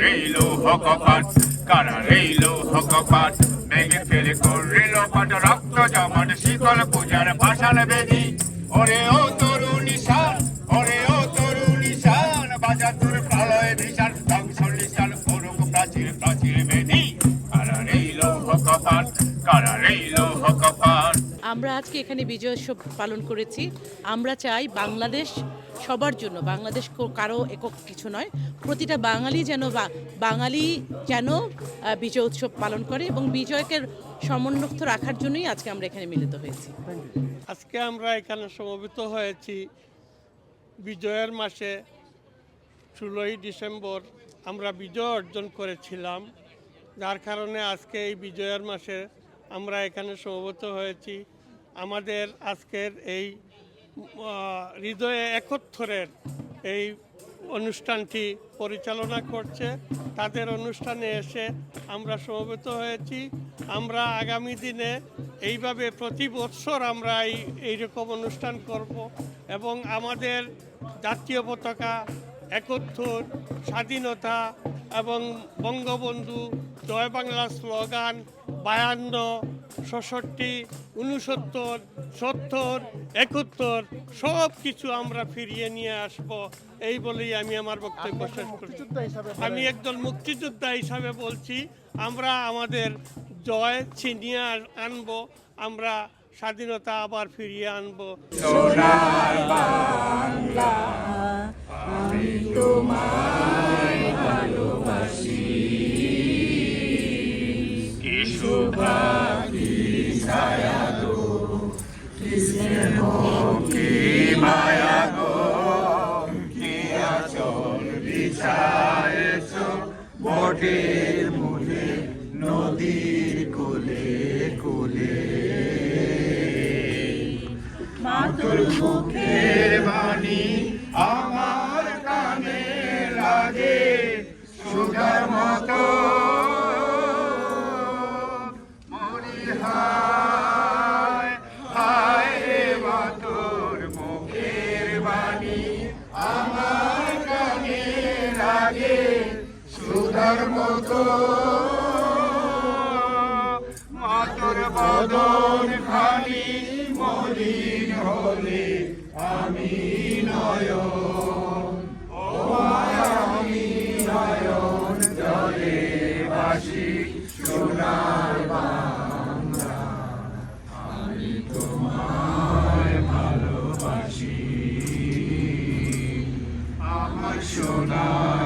রইল হকপাট কারা রইল হকপাট মেঘে ফেলে করিল পাট রক্ত জমাট শিকল পূজার পাশাল বেদি। ওরে ও তরুণী আমরা আজকে এখানে বিজয় উৎসব পালন করেছি। আমরা চাই বাংলাদেশ সবার জন্য, বাংলাদেশ কারও একক কিছু নয়। প্রতিটা বাঙালি যেন বাঙালি যেন বিজয় উৎসব পালন করে এবং বিজয়কে সমুন্নত রাখার জন্যই আজকে আমরা এখানে মিলিত হয়েছি। আজকে আমরা এখানে সমবেত হয়েছি। বিজয়ের মাসে ষোলোই ডিসেম্বর আমরা বিজয় অর্জন করেছিলাম। যার কারণে আজকে এই বিজয়ের মাসে আমরা এখানে সমবেত হয়েছি। আমাদের আজকের এই হৃদয়ে একত্তরের এই অনুষ্ঠানটি পরিচালনা করছে। তাদের অনুষ্ঠানে এসে আমরা সমবেত হয়েছি। আমরা আগামী দিনে এইভাবে প্রতি বৎসর আমরা এই, এইরকম অনুষ্ঠান করব এবং আমাদের জাতীয় পতাকা একত্তর স্বাধীনতা এবং বঙ্গবন্ধু, জয় বাংলা স্লোগান, বায়ান্ন ছেষট্টি উনসত্তর সত্তর একাত্তর সব কিছু আমরা ফিরিয়ে নিয়ে আসব। এই বলেই আমি আমার বক্তব্য শেষ করছি আমি একজন মুক্তিযোদ্ধা হিসাবে বলছি আমরা আমাদের জয় ছিনিয়ে আন- আনব আমরা স্বাধীনতা আবার ফিরিয়ে আনব। কি বিছায়েছ বটের মূলে নদীর কোলে কোলে। মাতুর মুখের বাণী আমার কানে লাগে সুগার মতো। আমার সুধার মতো। মাতর বদন খানি মলিন হলে আমি নয়ন। ও আমি নয়ন জলে বাসি সোনার বাংলা। আমি তোমায় ভালোবাসি। আমার সোনার